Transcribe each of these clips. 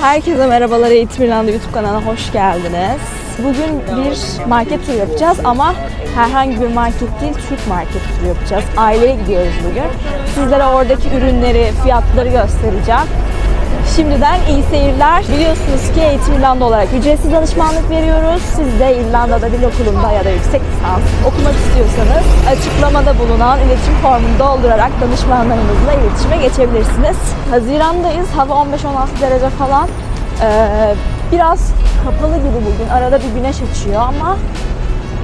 Herkese merhabalar Eğitim İrlanda YouTube kanalına hoş geldiniz. Bugün bir market turu yapacağız ama herhangi bir market değil, Türk market turu yapacağız. Aileye gidiyoruz bugün. Sizlere oradaki ürünleri, fiyatları göstereceğim. Şimdiden iyi seyirler. Biliyorsunuz ki Eğitim İrlanda olarak ücretsiz danışmanlık veriyoruz. Siz de İrlanda'da dil okulunda ya da yüksek lisans okumak istiyorsanız açıklamada bulunan iletişim formunu doldurarak danışmanlarımızla iletişime geçebilirsiniz. Haziran'dayız. Hava 15-16 derece falan. Ee, biraz kapalı gibi bugün. Arada bir güneş açıyor ama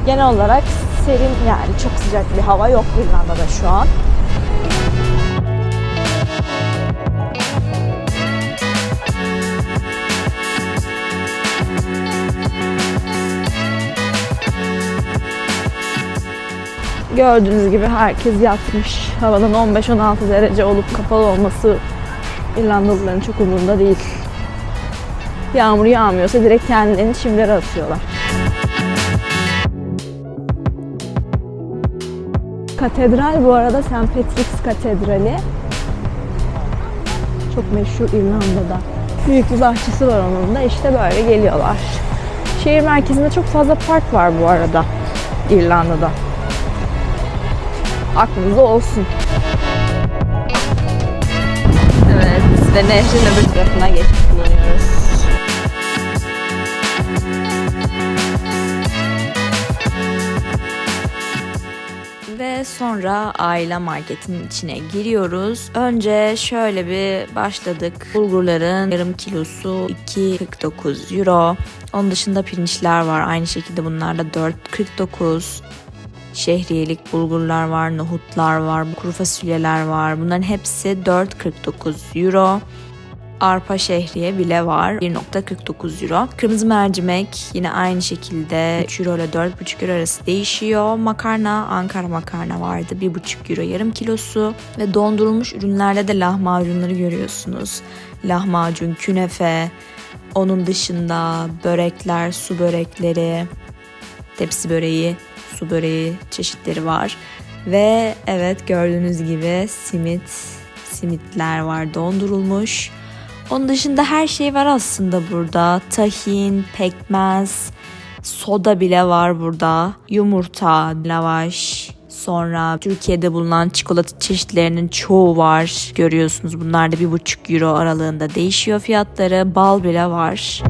genel olarak serin yani çok sıcak bir hava yok İrlanda'da şu an. Gördüğünüz gibi herkes yatmış. Havanın 15-16 derece olup kapalı olması İrlandalıların çok umurunda değil. Yağmur yağmıyorsa direkt kendilerini çimlere atıyorlar. Katedral bu arada St. Patrick's Katedrali. Çok meşhur İrlanda'da. Büyük bir bahçesi var onun da işte böyle geliyorlar. Şehir merkezinde çok fazla park var bu arada İrlanda'da aklınızda olsun. Evet, de nehrin öbür tarafına geçip kullanıyoruz. Ve sonra aile marketin içine giriyoruz. Önce şöyle bir başladık. Bulgurların yarım kilosu 2.49 euro. Onun dışında pirinçler var. Aynı şekilde bunlar da 4.49 şehriyelik bulgurlar var, nohutlar var, kuru fasulyeler var. Bunların hepsi 4.49 euro. Arpa şehriye bile var 1.49 euro. Kırmızı mercimek yine aynı şekilde 3 euro ile 4.5 euro arası değişiyor. Makarna Ankara makarna vardı 1.5 euro yarım kilosu. Ve dondurulmuş ürünlerde de lahmacunları görüyorsunuz. Lahmacun, künefe, onun dışında börekler, su börekleri, tepsi böreği, su böreği çeşitleri var. Ve evet gördüğünüz gibi simit, simitler var dondurulmuş. Onun dışında her şey var aslında burada. Tahin, pekmez, soda bile var burada. Yumurta, lavaş, Sonra Türkiye'de bulunan çikolata çeşitlerinin çoğu var. Görüyorsunuz bunlar da bir buçuk euro aralığında değişiyor fiyatları. Bal bile var.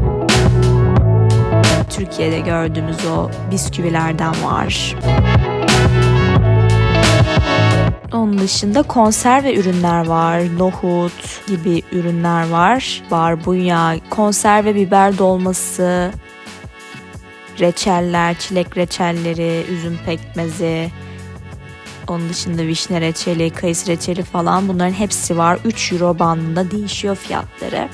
Türkiye'de gördüğümüz o bisküvilerden var. Onun dışında konserve ürünler var. Nohut gibi ürünler var. Barbunya, konserve biber dolması, reçeller, çilek reçelleri, üzüm pekmezi, onun dışında vişne reçeli, kayısı reçeli falan bunların hepsi var. 3 euro bandında değişiyor fiyatları.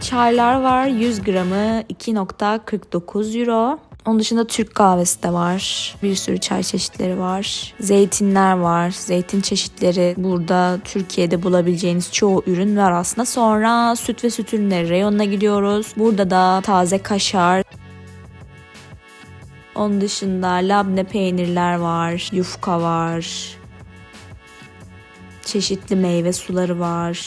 Çaylar var. 100 gramı 2.49 euro. Onun dışında Türk kahvesi de var. Bir sürü çay çeşitleri var. Zeytinler var. Zeytin çeşitleri burada Türkiye'de bulabileceğiniz çoğu ürün var aslında. Sonra süt ve süt ürünleri reyonuna gidiyoruz. Burada da taze kaşar, onun dışında labne peynirler var, yufka var. Çeşitli meyve suları var.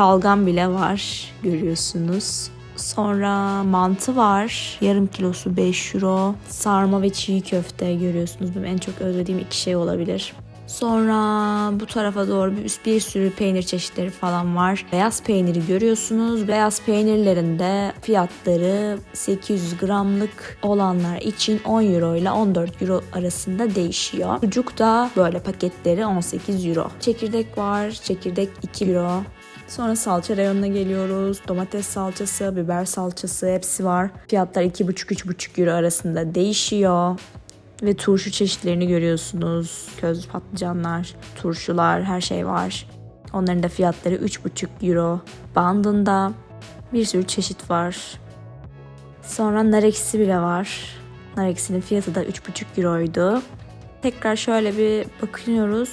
Şalgam bile var görüyorsunuz. Sonra mantı var. Yarım kilosu 5 euro. Sarma ve çiğ köfte görüyorsunuz. Benim en çok özlediğim iki şey olabilir. Sonra bu tarafa doğru bir, bir sürü peynir çeşitleri falan var. Beyaz peyniri görüyorsunuz. Beyaz peynirlerin de fiyatları 800 gramlık olanlar için 10 euro ile 14 euro arasında değişiyor. Sucuk da böyle paketleri 18 euro. Çekirdek var. Çekirdek 2 euro. Sonra salça reyonuna geliyoruz. Domates salçası, biber salçası hepsi var. Fiyatlar 2,5-3,5 euro arasında değişiyor. Ve turşu çeşitlerini görüyorsunuz. Köz patlıcanlar, turşular her şey var. Onların da fiyatları 3,5 euro bandında. Bir sürü çeşit var. Sonra nar ekşisi bile var. Nar ekşisinin fiyatı da 3,5 euroydu. Tekrar şöyle bir bakıyoruz.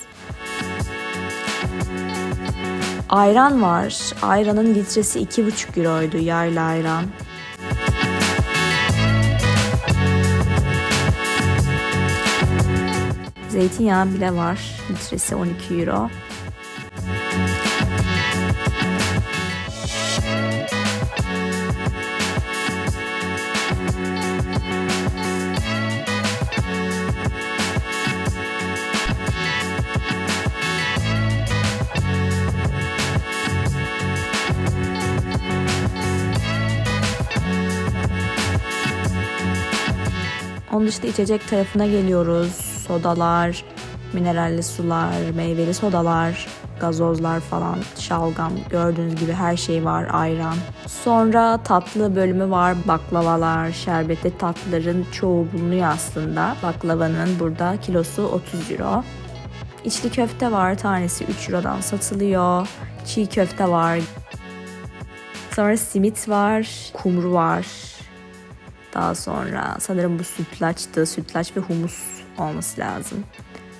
Ayran var. Ayranın litresi 2,5 euroydu yayla ayran. Zeytinyağı bile var. Litresi 12 euro. Onun dışında içecek tarafına geliyoruz. Sodalar, mineralli sular, meyveli sodalar, gazozlar falan, şalgam gördüğünüz gibi her şey var, ayran. Sonra tatlı bölümü var. Baklavalar, şerbetli tatlıların çoğu bulunuyor aslında. Baklavanın burada kilosu 30 euro. İçli köfte var. Tanesi 3 Euro'dan satılıyor. Çiğ köfte var. Sonra simit var. Kumru var. Daha sonra sanırım bu sütlaçtı. Sütlaç ve humus olması lazım.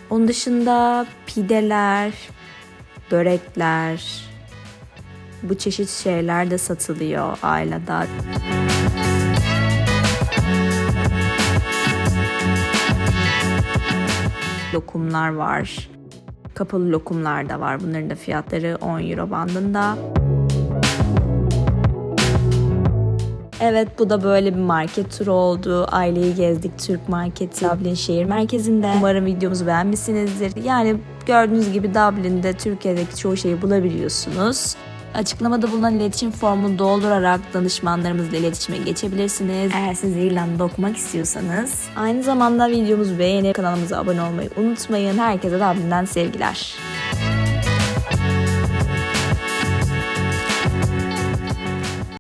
Onun dışında pideler, börekler, bu çeşit şeyler de satılıyor ailede. Lokumlar var. Kapalı lokumlar da var. Bunların da fiyatları 10 euro bandında. Evet bu da böyle bir market turu oldu. Aileyi gezdik Türk marketi Dublin şehir merkezinde. Umarım videomuzu beğenmişsinizdir. Yani gördüğünüz gibi Dublin'de Türkiye'deki çoğu şeyi bulabiliyorsunuz. Açıklamada bulunan iletişim formunu doldurarak danışmanlarımızla iletişime geçebilirsiniz. Eğer siz İrlanda'da okumak istiyorsanız. Aynı zamanda videomuzu beğenip kanalımıza abone olmayı unutmayın. Herkese Dublin'den sevgiler.